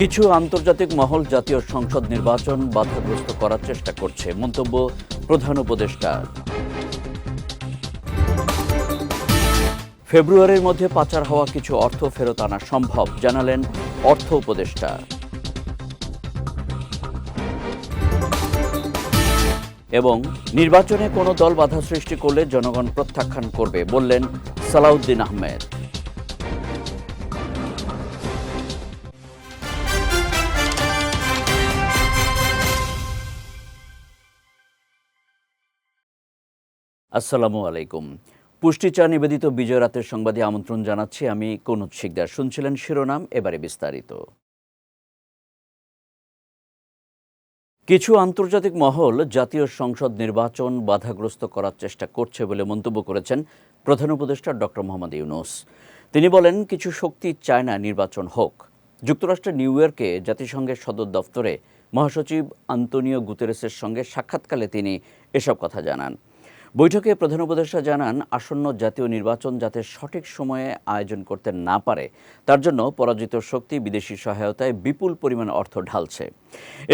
কিছু আন্তর্জাতিক মহল জাতীয় সংসদ নির্বাচন বাধাগ্রস্ত করার চেষ্টা করছে, মন্তব্য প্রধান উপদেষ্টা। ফেব্রুয়ারির মধ্যে পাচার হওয়া কিছু অর্থ ফেরত আনা সম্ভব, জানালেন অর্থ উপদেষ্টা। এবং নির্বাচনে কোনো দল বাধা সৃষ্টি করলে জনগণ প্রত্যাখ্যান করবে, বললেন সালাউদ্দিন আহমেদ। আসসালামু আলাইকুম। পুষ্টি চা নিবেদিত বিজয় রাতের সংবাদে আমন্ত্রণ জানাচ্ছি আমি কনুজ শিকদার। শুনছিলেন শিরোনাম, এবারে বিস্তারিত। কিছু আন্তর্জাতিক মহল জাতীয় সংসদ নির্বাচন বাধাগ্রস্ত করার চেষ্টা করছে বলে মন্তব্য করেছেন প্রধান উপদেষ্টা ডক্টর মোহাম্মদ ইউনুস। তিনি বলেন, কিছু শক্তি চায় না নির্বাচন হোক। যুক্তরাষ্ট্রের নিউ ইয়র্কে জাতিসংঘের সদর দফতরে মহাসচিব আন্তোনিও গুতেরেসের সঙ্গে সাক্ষাৎকালে তিনি এসব কথা জানান। বৈঠকে প্রধান উপদেষ্টা জানান, আসন্ন জাতীয় নির্বাচন যাতে সঠিক সময়ে আয়োজন করতে না পারে, তার জন্য পরাজিত শক্তি বিদেশি সহায়তায় বিপুল পরিমাণ অর্থ ঢালছে।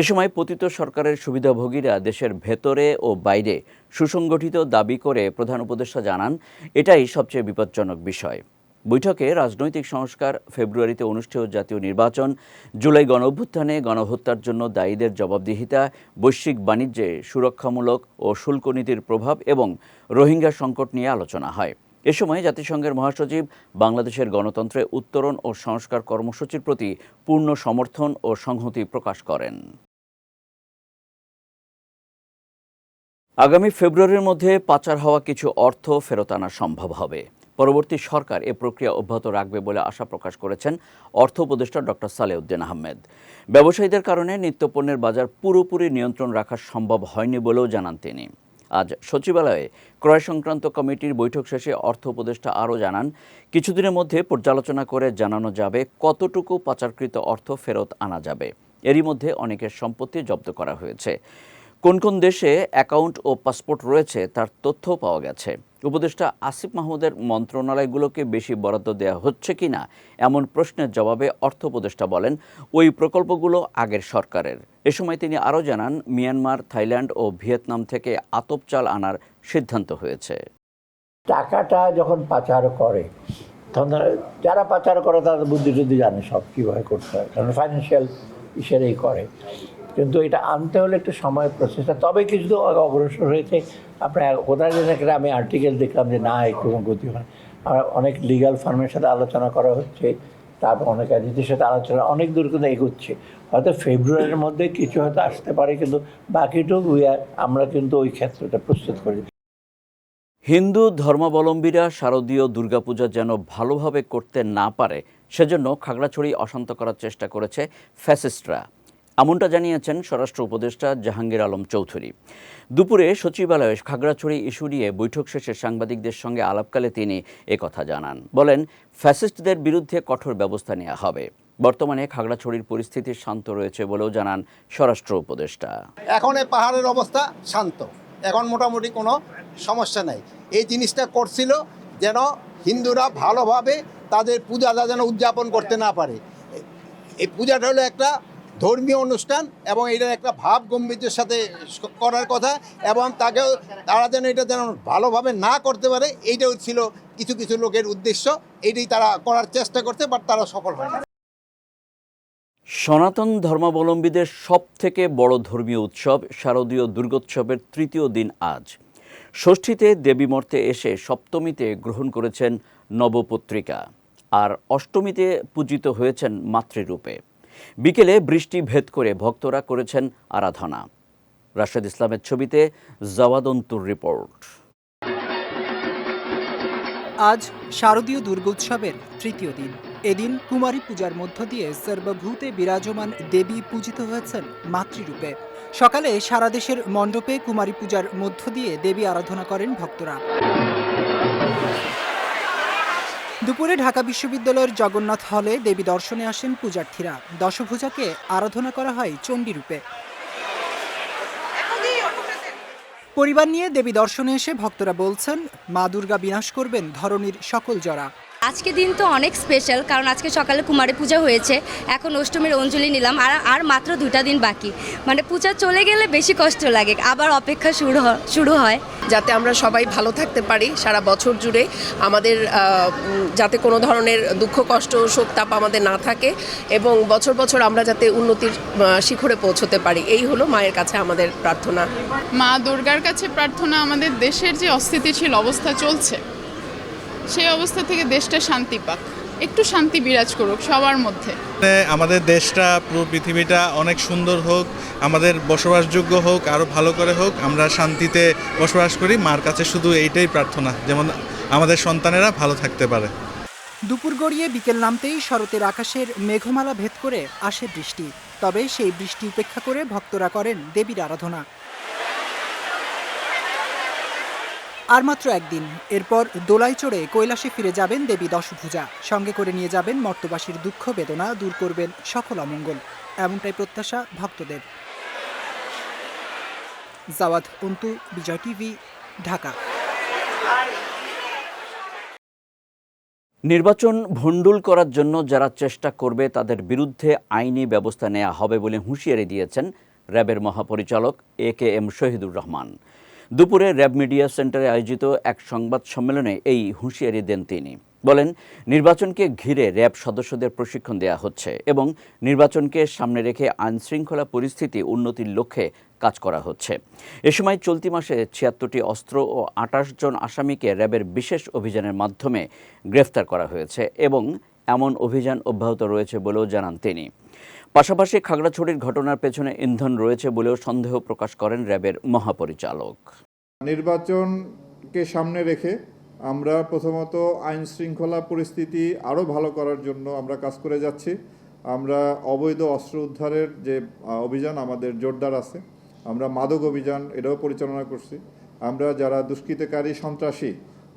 এ সময় পতিত সরকারের সুবিধাভোগীরা দেশের ভেতরে ও বাইরে সুসংগঠিত দাবি করে প্রধান উপদেষ্টা জানান, এটাই সবচেয়ে বিপজ্জনক বিষয়। বৈঠকে রাজনৈতিক সংস্কার, ফেব্রুয়ারিতে অনুষ্ঠেয় জাতীয় নির্বাচন, জুলাই গণ অভ্যুত্থানে গণহত্যার জন্য দায়ীদের জবাবদিহিতা, বৈশ্বিক বাণিজ্যে সুরক্ষামূলক ও শুল্ক নীতির প্রভাব এবং রোহিঙ্গা সংকট নিয়ে আলোচনা হয়। এ সময় জাতিসংঘের মহাসচিব, বাংলাদেশের গণতন্ত্রে উত্তরণ ও সংস্কার কর্মসূচির প্রতি পূর্ণ সমর্থন ও সংহতি প্রকাশ করেন। আগামী ফেব্রুয়ারির মধ্যে পাচার হওয়া কিছু অর্থ ফেরত আনা সম্ভব হবে। পরবর্তী সরকার এ প্রক্রিয়া অব্যাহত রাখবে বলে আশা প্রকাশ করেছেন অর্থ উপদেষ্টা ডক্টর সালেউদ্দিন আহমেদ। ব্যবসায়ীদের কারণে নিত্যপণ্যের বাজার পুরোপুরি নিয়ন্ত্রণ রাখা সম্ভব হয়নি বলেও জানান তিনি। আজ সচিবালয়ে ক্রয় সংক্রান্ত কমিটির বৈঠক শেষে অর্থ উপদেষ্টা আরও জানান, কিছুদিনের মধ্যে পর্যালোচনা করে জানানো যাবে কতটুকু পাচারকৃত অর্থ ফেরত আনা যাবে। এরই মধ্যে অনেকের সম্পত্তি জব্দ করা হয়েছে। কোন কোন দেশে অ্যাকাউন্ট ও পাসপোর্ট রয়েছে তার তথ্য পাওয়া গেছে। উপদেষ্টা আসিফ মাহমুদের মন্ত্রণালয়গুলোকে বেশি বরাদ্দ দেওয়া হচ্ছে কি না, এমন প্রশ্নের জবাবে অর্থ উপদেষ্টা বলেন, ওই প্রকল্পগুলো আগের সরকারের। এ সময় তিনি আরও জানান, মিয়ানমার, থাইল্যান্ড ও ভিয়েতনাম থেকে আতপ চাল আনার সিদ্ধান্ত হয়েছে। টাকাটা যখন পাচার করে, তখন যারা পাচার করে তারা তো বুদ্ধি টুদ্ধি জানে সব কীভাবে করতে হয়, কারণ ফাইন্যান্সিয়াল ইসেরেই করে। কিন্তু এটা আনতে হলে একটু সময় প্রচেষ্টা তবে কিছু তো অগ্রসর হয়েছে? আপনার কোথায় যেন একটা আমি আর্টিকেল দেখলাম যে, না, একটু গতি হয় আর অনেক লিগাল ফার্মের সাথে আলোচনা করা হচ্ছে। তারপর অনেক এজেন্সির সাথে আলোচনা, অনেক দূর কিন্তু এগোচ্ছে। হয়তো ফেব্রুয়ারির মধ্যে কিছু হয়তো আসতে পারে, কিন্তু বাকিটুকু আমরা কিন্তু ওই ক্ষেত্রটা প্রস্তুত করি। হিন্দু ধর্মাবলম্বীরা শারদীয় দুর্গাপূজা যেন ভালোভাবে করতে না পারে, সেজন্য খাগড়াছড়ি অশান্ত করার চেষ্টা করেছে ফ্যাসিস্টরা এমনটা জানিয়েছেন স্বরাষ্ট্র উপদেষ্টা জাহাঙ্গীর আলম চৌধুরী। দুপুরে সচিবালয়ে খাগড়াছড়ি ইস্যু নিয়ে বৈঠক শেষে সাংবাদিকদের সঙ্গে আলাপকালে তিনি কথা জানান। বলেন, ফ্যাসিস্টদের বিরুদ্ধে কঠোর ব্যবস্থা নেওয়া হবে। বর্তমানে খাগড়াছড়ির পরিস্থিতি শান্ত রয়েছে বলেও জানান স্বরাষ্ট্র উপদেষ্টা। এখন এই পাহাড়ের অবস্থা শান্ত। এখন মোটামুটি কোনো সমস্যা নাই। এই জিনিসটা করছিল যেন হিন্দুরা ভালোভাবে তাদের পূজাটা যেন উদযাপন করতে না পারে। এই পূজাটা হলো একটা ধর্মীয় অনুষ্ঠান এবং এটার একটা ভাব গম্ভীর্যের সাথে করার কথা এবং তাকেও তারা যেন এটা যেন ভালোভাবে না করতে পারে, এইটাও ছিল কিছু কিছু লোকের উদ্দেশ্য। এটাই তারা করার চেষ্টা করতে বাট তারা সফল হয় না সনাতন ধর্মাবলম্বীদের সব থেকে বড় ধর্মীয় উৎসব শারদীয় দুর্গোৎসবের তৃতীয় দিন আজ। ষষ্ঠীতে দেবী মর্তে এসে সপ্তমীতে গ্রহণ করেছেন নবপত্রিকা, আর অষ্টমীতে পূজিত হয়েছেন মাতৃরূপে। বিকেলে বৃষ্টি ভেদ করে ভক্তরা করেছেন আরাধনা। রাশেদ ইসলামের ছবিতে জাওয়াদন্তুর রিপোর্ট। আজ শারদীয় দুর্গোৎসবের তৃতীয় দিন। এদিন কুমারী পূজার মধ্য দিয়ে সর্বভূতে বিরাজমান দেবী পূজিত হয়েছেন মাতৃরূপে। সকালে সারা দেশের মণ্ডপে কুমারী পূজার মধ্য দিয়ে দেবী আরাধনা করেন ভক্তরা। দুপুরে ঢাকা বিশ্ববিদ্যালয়ের জগন্নাথ হলে দেবী দর্শনে আসেন পূজার্থীরা। দশভূজাকে আরাধনা করা হয় চণ্ডীরূপে পরিবার নিয়ে দেবী দর্শনে এসে ভক্তরা বলছেন, মা দুর্গা বিনাশ করবেন ধরনীর সকল জরা। আজকে দিন তো অনেক স্পেশাল কারণ আজকে সকালে কুমারী পূজা হয়েছে এখন অষ্টমীর অঞ্জলি নিলাম আর আর মাত্র দুটা দিন বাকি। মানে পূজা চলে গেলে বেশি কষ্ট লাগে আবার অপেক্ষা শুরু হয় শুরু হয়। যাতে আমরা সবাই ভালো থাকতে পারি সারা বছর জুড়ে আমাদের যাতে কোনো ধরনের দুঃখ কষ্ট শোক তাপ আমাদের না থাকে এবং বছর বছর আমরা যাতে উন্নতির শিখরে পৌঁছতে পারি এই হলো মায়ের কাছে আমাদের প্রার্থনা। মা দুর্গার কাছে প্রার্থনা আমাদের দেশের যে অস্থিতিশীল অবস্থা চলছে সেই অবস্থা থেকে দেশটা শান্তি পাক। একটু শান্তি বিরাজ করুক সবার মধ্যে। আমাদের দেশটা পুরো পৃথিবীটা অনেক সুন্দর হোক আমাদের বসবাসযোগ্য হোক আরও ভালো করে হোক আমরা শান্তিতে বসবাস করি। মার কাছে শুধু এইটাই প্রার্থনা যেমন আমাদের সন্তানেরা ভালো থাকতে পারে। দুপুর গড়িয়ে বিকেল নামতেই শরতের আকাশের মেঘমালা ভেদ করে আসে বৃষ্টি। তবে সেই বৃষ্টি উপেক্ষা করে ভক্তরা করেন দেবীর আরাধনা। আর মাত্র একদিন। এরপর দোলায় চড়ে কৈলাসে ফিরে যাবেন দেবী দশভূজা। সঙ্গে করে নিয়ে যাবেন মর্তবাসীর দুঃখ বেদনা দূর করবেন সকল অমঙ্গল। এমনটাই প্রত্যাশা ভক্তদের। জাওয়াদ অন্তু, বিজয় টিভি, ঢাকা। নির্বাচন ভণ্ডুল করার জন্য যারা চেষ্টা করবে তাদের বিরুদ্ধে আইনি ব্যবস্থা নেওয়া হবে বলে হুঁশিয়ারি দিয়েছেন র্যাবের মহাপরিচালক A K M Shahidur Rahman. দুপুরে র্যাব মিডিয়া সেন্টারে আয়োজিত এক সংবাদ সম্মেলনে এই হুঁশিয়ারি দেন তিনি। বলেন, নির্বাচনকে ঘিরে র্যাব সদস্যদের প্রশিক্ষণ দেওয়া হচ্ছে এবং নির্বাচনকে সামনে রেখে আইনশৃঙ্খলা পরিস্থিতি উন্নতির লক্ষ্যে কাজ করা হচ্ছে। এ সময় চলতি মাসে ছিয়াত্তরটি অস্ত্র ও আটাশ জন আসামিকে র্যাবের বিশেষ অভিযানের মাধ্যমে গ্রেফতার করা হয়েছে এবং এমন অভিযান অব্যাহত রয়েছে বলেও জানান তিনি। পাশাপাশি খাগড়াছড়ির ঘটনার পেছনে ইন্ধন রয়েছে বলেও সন্দেহ প্রকাশ করেন র্যাবের মহাপরিচালক। নির্বাচনকে সামনে রেখে আমরা প্রথমত আইন শৃঙ্খলা পরিস্থিতি আরও ভালো করার জন্য আমরা কাজ করে যাচ্ছি। আমরা অবৈধ অস্ত্র উদ্ধারের যে অভিযান আমাদের জোরদার আছে। আমরা মাদক অভিযান এটাও পরিচালনা করছি। আমরা যারা দুষ্কৃতকারী সন্ত্রাসী,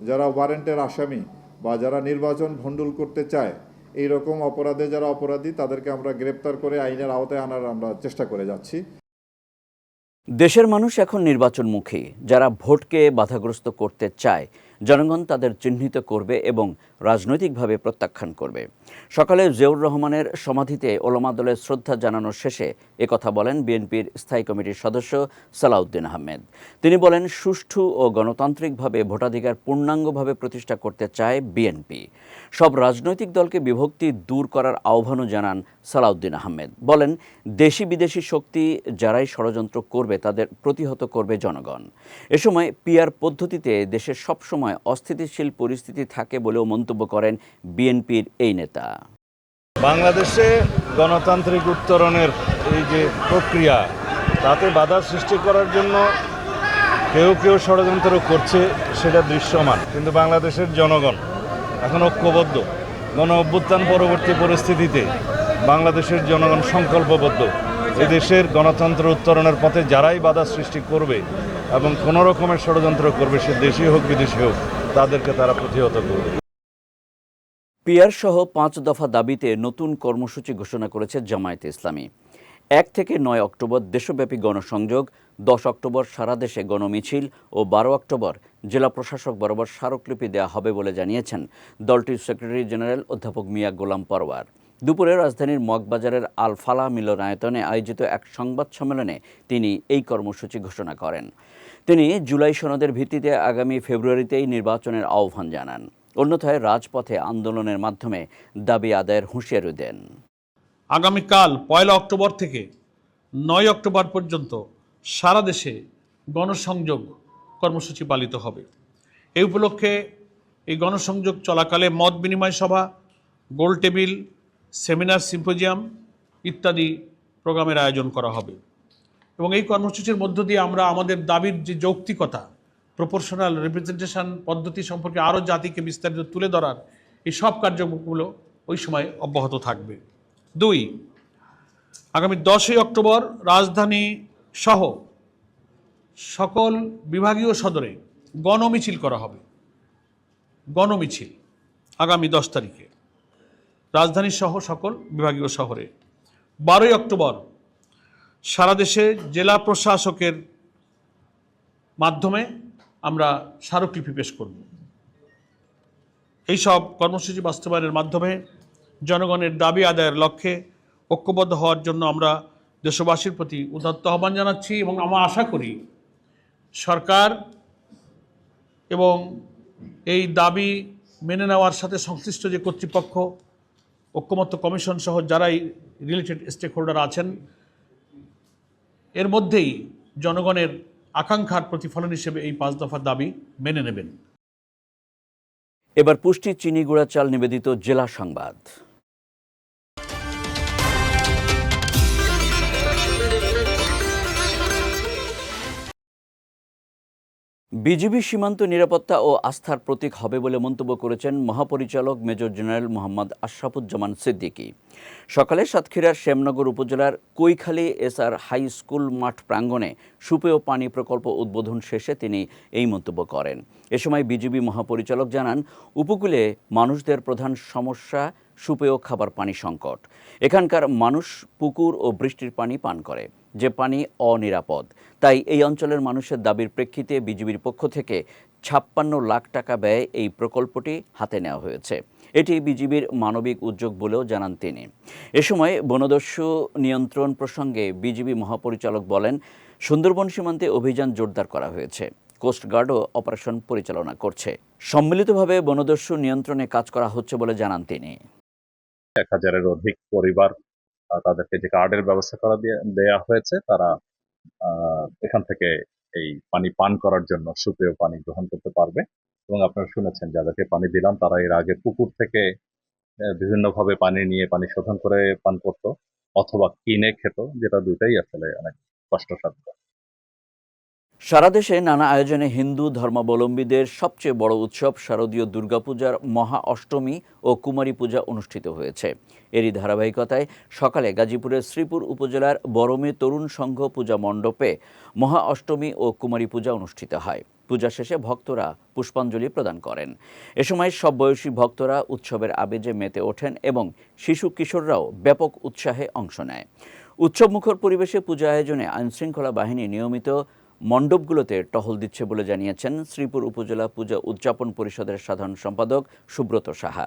যারা ওয়ারেন্টের আসামি বা যারা নির্বাচন ভণ্ডুল করতে চায় এই রকম অপরাধে যারা অপরাধী, তাদেরকে আমরা গ্রেপ্তার করে আইনের আওতায় আনার আমরা চেষ্টা করে যাচ্ছি। দেশের মানুষ এখন নির্বাচন নির্বাচনমুখী, যারা ভোটকে বাধাগ্রস্ত করতে চায়। জনগণ তাদের চিহ্নিত করবে এবং রাজনৈতিকভাবে প্রত্যাখ্যান করবে। সকালে জিয়াউর রহমানের সমাধিতে ওলামা দলের শ্রদ্ধা জানানোর শেষে একথা বলেন বিএনপির স্থায়ী কমিটির সদস্য সালাউদ্দিন আহমেদ। তিনি বলেন, সুষ্ঠু ও গণতান্ত্রিকভাবে ভোটাধিকার পূর্ণাঙ্গভাবে প্রতিষ্ঠা করতে চায় বিএনপি। সব রাজনৈতিক দলকে বিভক্তি দূর করার আহ্বানও জানান সালাউদ্দিন আহমেদ। বলেন দেশি বিদেশি শক্তি যারাই ষড়যন্ত্র করবে, তাদের প্রতিহত করবে জনগণ। এ সময় পিআর পদ্ধতিতে দেশের সবসময় অস্থিতিশীল পরিস্থিতি থাকে বলেও মন্তব্য করেন বিএনপির এই নেতা। বাংলাদেশে গণতান্ত্রিক উত্তরণের এই যে প্রক্রিয়া, তাতে বাধা সৃষ্টি করার জন্য কেউ কেউ ষড়যন্ত্র করছে সেটা দৃশ্যমান। কিন্তু বাংলাদেশের জনগণ এখন ঐক্যবদ্ধ। গণ অভ্যুত্থান পরবর্তী পরিস্থিতিতে বাংলাদেশের জনগণ সংকল্পবদ্ধ। এদেশের গণতন্ত্র উত্তরণের পথে যারাই বাধা সৃষ্টি করবে এবং কোনো রকমের ষড়যন্ত্র করবে, সে দেশি হোক বিদেশি হোক, তাদেরকে তারা প্রতিহত করবে। পিয়ার সহ পাঁচ দফা দাবিতে নতুন কর্মসূচি ঘোষণা করেছে জামায়াতে ইসলামী। এক থেকে নয় অক্টোবর দেশব্যাপী গণসংযোগ, দশ অক্টোবর সারা দেশে গণমিছিল ও বারো অক্টোবর জেলা প্রশাসক বরাবর স্মারকলিপি দেওয়া হবে বলে জানিয়েছেন দলটির সেক্রেটারি জেনারেল অধ্যাপক মিয়া গোলাম পরওয়ার। দুপুরে রাজধানীর মগবাজারের আলফালা মিলনায়তনে আয়োজিত এক সংবাদ সম্মেলনে তিনি এই কর্মসূচি ঘোষণা করেন। তিনি জুলাই সনদের ভিত্তিতে আগামী ফেব্রুয়ারিতেই নির্বাচনের আহ্বান জানান। অন্যথায় রাজপথে আন্দোলনের মাধ্যমে দাবি আদায়ের হুঁশিয়ারি দেন। আগামীকাল পয়লা অক্টোবর থেকে নয় অক্টোবর পর্যন্ত সারা দেশে গণসংযোগ কর্মসূচি পালিত হবে। এই উপলক্ষে এই গণসংযোগ চলাকালে মত বিনিময় সভা, গোল টেবিল সেমিনার, সিম্পোজিয়াম ইত্যাদি প্রোগ্রামের আয়োজন করা হবে। এবং এই কর্মসূচির মধ্য দিয়ে আমরা আমাদের দাবির যে যৌক্তিকতা প্রপোর্শনাল রিপ্রেজেন্টেশন পদ্ধতি সম্পর্কে আরও জাতিকে বিস্তারিত তুলে ধরার এই সব কার্যক্রমগুলো ওই সময় অব্যাহত থাকবে। দুই, আগামী দশই অক্টোবর রাজধানী সহ সকল বিভাগীয় সদরে গণমিছিল করা হবে। গণমিছিল আগামী দশ তারিখে। রাজধানী সহ সকল বিভাগীয় শহরে। বারোই অক্টোবর, সারা দেশে জেলা প্রশাসকের মাধ্যমে আমরা স্মারকলিপি পেশ করব। এইসব কর্মসূচি বাস্তবায়নের মাধ্যমে জনগণের দাবি আদায়ের লক্ষ্যে ঐক্যবদ্ধ হওয়ার জন্য আমরা দেশবাসীর প্রতি উদাত্ত আহ্বান জানাচ্ছি এবং আমরা আশা করি সরকার এবং এই দাবি মেনে নেওয়ার সাথে সংশ্লিষ্ট যে কর্তৃপক্ষ ঐক্যমত্য কমিশন সহ যারাই রিলেটেড স্টেক হোল্ডার আছেন, এর মধ্যেই জনগণের আকাঙ্ক্ষার প্রতিফলন হিসেবে এই পাঁচ দফার দাবি মেনে নেবেন। এবার পুষ্টি চিনি গুঁড়া চাল নিবেদিত জেলা সংবাদ। বিজিবি সীমান্ত নিরাপত্তা ও আস্থার প্রতীক হবে বলে মন্তব্য করেছেন মহাপরিচালক মেজর জেনারেল মোহাম্মদ আশরাফুজ্জামান সিদ্দিকী। সকালে সাতক্ষীরার শ্যামনগর উপজেলার কৈখালী এসআর হাই স্কুল মাঠ প্রাঙ্গণে সুপেয় পানি প্রকল্প উদ্বোধন শেষে তিনি এই মন্তব্য করেন। এ সময় বিজিবি মহাপরিচালক জানান, উপকূলে মানুষদের প্রধান সমস্যা সুপেয় খাবার পানি সংকট। এখানকার মানুষ পুকুর ও বৃষ্টির পানি পান করে। যে পানি অনিরাপদ। তাই এই অঞ্চলের মানুষের দাবির প্রেক্ষিতে বিজিবির পক্ষ থেকে ছাপ্পান্ন লাখ টাকা ব্যয়ে এই প্রকল্পটি হাতে নেওয়া হয়েছে। এটি বিজিবির মানবিক উদ্যোগ বলেও জানান তিনি। এ সময় বনদস্যু নিয়ন্ত্রণ প্রসঙ্গে বিজিবি মহাপরিচালক বলেন, সুন্দরবন সীমান্তে অভিযান জোরদার করা হয়েছে। কোস্টগার্ডও অপারেশন পরিচালনা করছে। সম্মিলিতভাবে বনদস্যু নিয়ন্ত্রণে কাজ করা হচ্ছে বলে জানান তিনি। এক হাজারের অধিক পরিবার তাদেরকে যে কার্ডের ব্যবস্থা করা দিয়ে- হয়েছে, তারা এখান থেকে এই পানি পান করার জন্য সুপেয় পানি গ্রহণ করতে পারবে। এবং আপনারা শুনেছেন, যাদেরকে পানি দিলাম, তারা এর আগে পুকুর থেকে বিভিন্ন বিভিন্নভাবে পানি নিয়ে পানি শোধন করে পান করত, অথবা কিনে খেত, যেটা দুইটাই আসলে অনেক কষ্টসাধ্য। সারা দেশে নানা আয়োজনে হিন্দু ধর্মাবলম্বীদের সবচেয়ে বড় উৎসব শারদীয় দুর্গাপূজার মহা অষ্টমী ও কুমারী পূজা অনুষ্ঠিত হয়েছে। এরই ধারাবাহিকতায় সকালে গাজীপুরের শ্রীপুর উপজেলার বরমে তরুণ সংঘ পূজা মণ্ডপে মহা অষ্টমী ও কুমারী পূজা অনুষ্ঠিত হয়। পূজা শেষে ভক্তরা পুষ্পাঞ্জলি প্রদান করেন। এ সময় সব বয়সী ভক্তরা উৎসবের আবেজে মেতে ওঠেন এবং শিশু কিশোররাও ব্যাপক উৎসাহে অংশ নেয়। উৎসবমুখর পরিবেশে পূজা আয়োজনে আইনশৃঙ্খলা বাহিনী নিয়মিত মণ্ডপগুলোতে টহল দিচ্ছে বলে জানিয়েছেন শ্রীপুর উপজেলা পূজা উদযাপন পরিষদের সাধারণ সম্পাদক সুব্রত সাহা।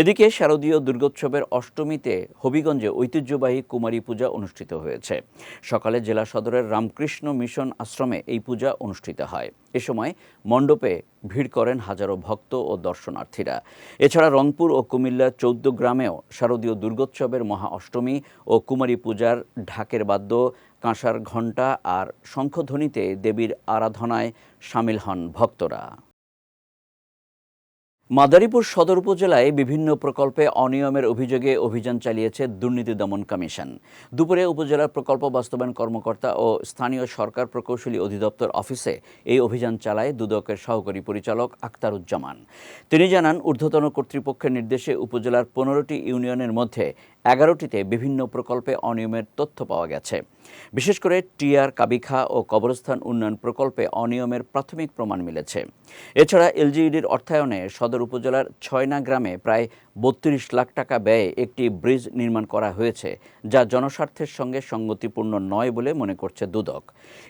এদিকে শারদীয় দুর্গোৎসবের অষ্টমীতে হবিগঞ্জে ঐতিহ্যবাহী কুমারী পূজা অনুষ্ঠিত হয়েছে। সকালে জেলা সদরের রামকৃষ্ণ মিশন আশ্রমে এই পূজা অনুষ্ঠিত হয়। এ সময় মণ্ডপে ভিড় করেন হাজারো ভক্ত ও দর্শনার্থীরা। এছাড়া রংপুর ও কুমিল্লার চৌদ্দ গ্রামেও শারদীয় দুর্গোৎসবের মহা অষ্টমী ও কুমারী পূজার ঢাকের বাদ্য কাঁসার ঘণ্টা আর শঙ্খধ্বনিতে দেবীর আরাধনায় সামিল হন ভক্তরা। মাদারীপুর সদর উপজেলায় বিভিন্ন প্রকল্পে অনিয়মের অভিযোগে অভিযান চালিয়েছে দুর্নীতি দমন কমিশন। দুপুরে উপজেলার প্রকল্প বাস্তবায়ন কর্মকর্তা ও স্থানীয় সরকার প্রকৌশলী অধিদপ্তর অফিসে এই অভিযান চালায় দুদকের সহকারী পরিচালক আক্তারুজ্জামান তিনি জানান, ঊর্ধ্বতন কর্তৃপক্ষের নির্দেশে উপজেলার পনেরোটি ইউনিয়নের মধ্যে এগারোটিতে বিভিন্ন প্রকল্পে অনিয়মের তথ্য পাওয়া গেছে। বিশেষ করে টিআর, কাবিখা ও কবরস্থান উন্নয়ন প্রকল্পে অনিয়মের প্রাথমিক প্রমাণ মিলেছে। এছাড়া এলজিইডির অর্থায়নে সদর উপজেলার ছয়না গ্রামে প্রায় বত্রিশ লাখ টাকা ব্যয়ে একটি ব্রিজ নির্মাণ করা হয়েছে, যা জনস্বার্থের সঙ্গে সঙ্গতিপূর্ণ নয় বলে মনে করছে দুদক।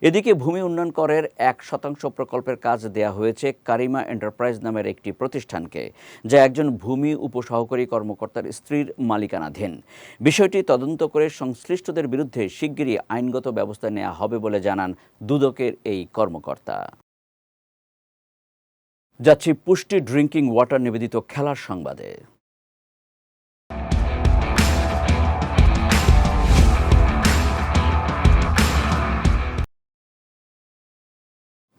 এদিকে ভূমি উন্নয়ন করের এক শতাংশ প্রকল্পের কাজ দেয়া হয়েছে কারিমা এন্টারপ্রাইজ নামের একটি প্রতিষ্ঠানকে, যা একজন ভূমি উপসহকারী কর্মকর্তার স্ত্রীর মালিকানাধীন। বিষয়টি তদন্ত করে সংশ্লিষ্টদের বিরুদ্ধে শিগগিরই আইনগত ব্যবস্থা নেওয়া হবে বলে জানান দুদকের এই কর্মকর্তা। যাচ্ছি পুষ্টি ড্রিঙ্কিং ওয়াটার নিবেদিত খেলার সংবাদে।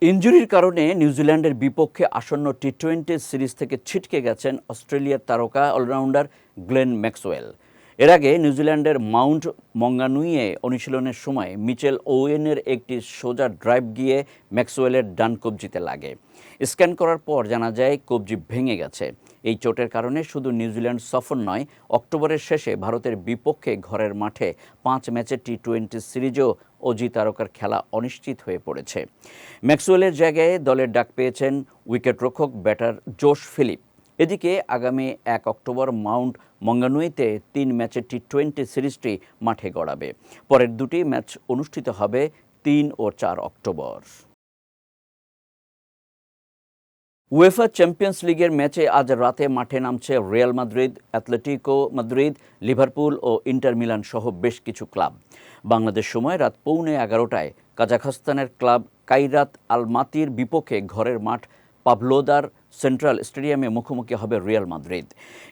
ইনজুরির কারণে নিউজিল্যান্ডের বিপক্ষে আসন্ন টি টোয়েন্টি সিরিজ থেকে ছিটকে গেছেন অস্ট্রেলিয়ার তারকা অলরাউন্ডার গ্লেন ম্যাক্সওয়েল। এর আগে নিউজিল্যান্ডের মাউন্ট মঙ্গানুইয়ে অনুশীলনের সময় মিচেল ওয়েনের একটি সোজা ড্রাইভ গিয়ে ম্যাক্সওয়েলের ডান কবজিতে লাগে। স্ক্যান করার পর জানা যায় কবজি ভেঙে গেছে। এই চোটের কারণে শুধু নিউজিল্যান্ড সফর নয়, অক্টোবরের শেষে ভারতের বিপক্ষে ঘরের মাঠে পাঁচ ম্যাচের টি টোয়েন্টি সিরিজেও অজি তারকার খেলা অনিশ্চিত হয়ে পড়েছে। ম্যাক্সওয়েলের জায়গায় দলের ডাক পেয়েছেন উইকেটরক্ষক ব্যাটার জোশ ফিলিপ। এদিকে আগামী এক অক্টোবর মাউন্ট মঙ্গানুইতে তিন ম্যাচের টি টোয়েন্টি সিরিজটি মাঠে গড়াবে। পরের দুটি ম্যাচ অনুষ্ঠিত হবে তিন ও চার অক্টোবর। উয়েফা চ্যাম্পিয়ন্স লিগের ম্যাচে আজ রাতে মাঠে নামছে Real Madrid Atletico Madrid, Liverpool ও ইন্টার মিলান সহ বেশ কিছু ক্লাব। বাংলাদেশ সময় রাত পৌনে এগারোটায় কাজাখস্তানের ক্লাব কাইরাত আলমাতির বিপক্ষে ঘরের মাঠ পাভলোদার সেন্ট্রাল স্টেডিয়ামে মুখোমুখি হবে রিয়াল মাদ্রিদ।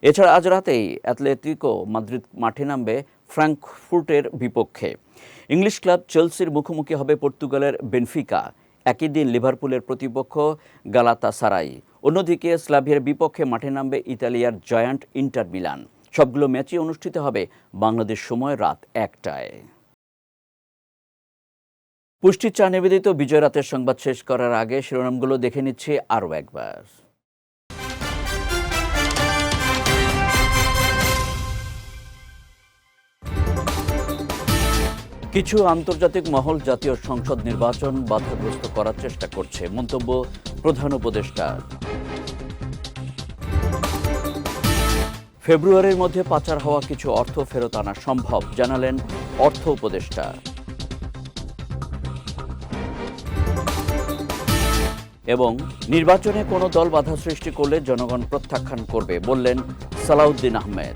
এছাড়া আজ রাতেই অ্যাথলেটিকো মাদ্রিদ মাঠে নামবে ফ্র্যাঙ্কফুর্টের বিপক্ষে। ইংলিশ ক্লাব চেলসির মুখোমুখি হবে পর্তুগালের বেনফিকা। একই দিন লিভারপুলের প্রতিপক্ষ গালাতা সারাই অন্যদিকে স্লাভিয়ার বিপক্ষে মাঠে নামবে ইতালিয়ার জয়ান্ট ইন্টার মিলান। সবগুলো ম্যাচই অনুষ্ঠিত হবে বাংলাদেশ সময় রাত একটায়। পুষ্টির চা নিবেদিত বিজয় রাতের সংবাদ শেষ করার আগে শিরোনামগুলো দেখে নিচ্ছি আরও একবার। কিছু আন্তর্জাতিক মহল জাতীয় সংসদ নির্বাচন বাধাগ্রস্ত করার চেষ্টা করছে, মন্তব্য প্রধান উপদেষ্টা। ফেব্রুয়ারির মধ্যে পাচার হওয়া কিছু অর্থ ফেরত আনা সম্ভব, জানালেন অর্থ উপদেষ্টা। এবং নির্বাচনে কোনো দল বাধা সৃষ্টি করলে জনগণ প্রত্যাখ্যান করবে বললেন সালাউদ্দিন আহমেদ।